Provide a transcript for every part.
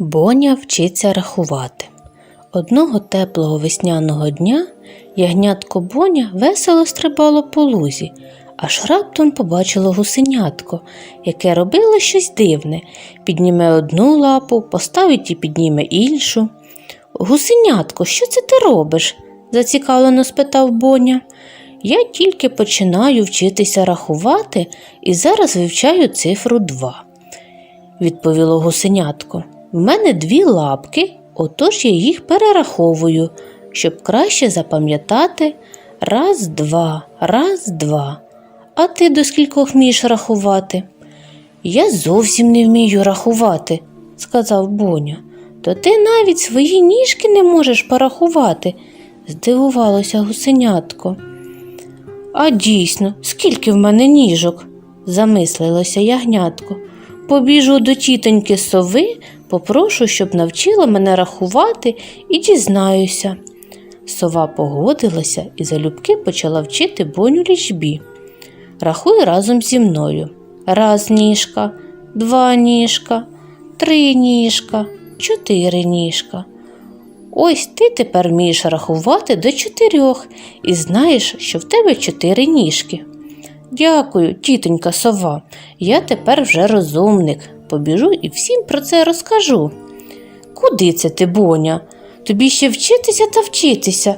Боня вчиться рахувати. Одного теплого весняного дня ягнятко Боня весело стрибало по лузі, аж раптом побачило гусенятко, яке робило щось дивне, підніме одну лапу, поставить і підніме іншу. Гусенятко, що це ти робиш? зацікавлено спитав Боня. Я тільки починаю вчитися рахувати і зараз вивчаю цифру 2 відповіло гусенятко. В мене дві лапки, отож я їх перераховую, щоб краще запам'ятати раз, два, раз, два. А ти до скількох вмієш рахувати? Я зовсім не вмію рахувати, сказав Боня. То ти навіть свої ніжки не можеш порахувати, здивувалося гусенятко. А дійсно, скільки в мене ніжок? замислилося ягнятко. Побіжу до тітоньки сови, попрошу, щоб навчила мене рахувати і дізнаюся. Сова погодилася і залюбки почала вчити боню лічбі. Рахуй разом зі мною. Раз ніжка, два ніжка, три ніжка, чотири ніжка. Ось ти тепер вмієш рахувати до чотирьох і знаєш, що в тебе чотири ніжки. Дякую, тітонька сова. Я тепер вже розумник. Побіжу і всім про це розкажу. Куди це ти, Боня? Тобі ще вчитися та вчитися.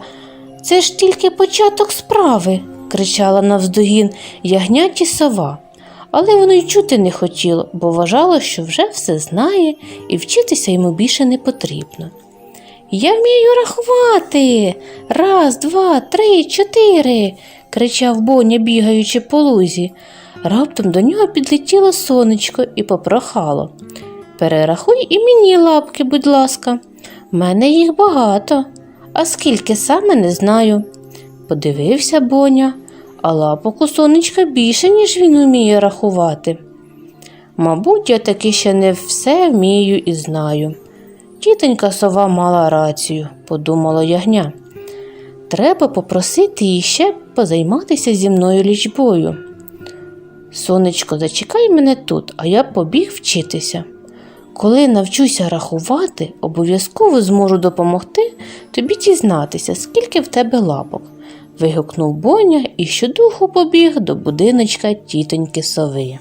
Це ж тільки початок справи, кричала навздогін ягняті сова. Але воно й чути не хотіло, бо вважало, що вже все знає і вчитися йому більше не потрібно. Я вмію рахувати. Раз, два, три, чотири. кричав Боня, бігаючи по лузі. Раптом до нього підлетіло сонечко і попрохало. Перерахуй і мені лапки, будь ласка. В мене їх багато, а скільки саме не знаю. Подивився Боня, а лапок у сонечка більше, ніж він уміє рахувати. Мабуть, я таки ще не все вмію і знаю. Тітонька сова мала рацію, подумала ягня. Треба попросити її ще позайматися зі мною лічбою. Сонечко, зачекай мене тут, а я побіг вчитися. Коли навчуся рахувати, обов'язково зможу допомогти тобі дізнатися, скільки в тебе лапок. вигукнув Боня і щодуху побіг до будиночка тітоньки сови.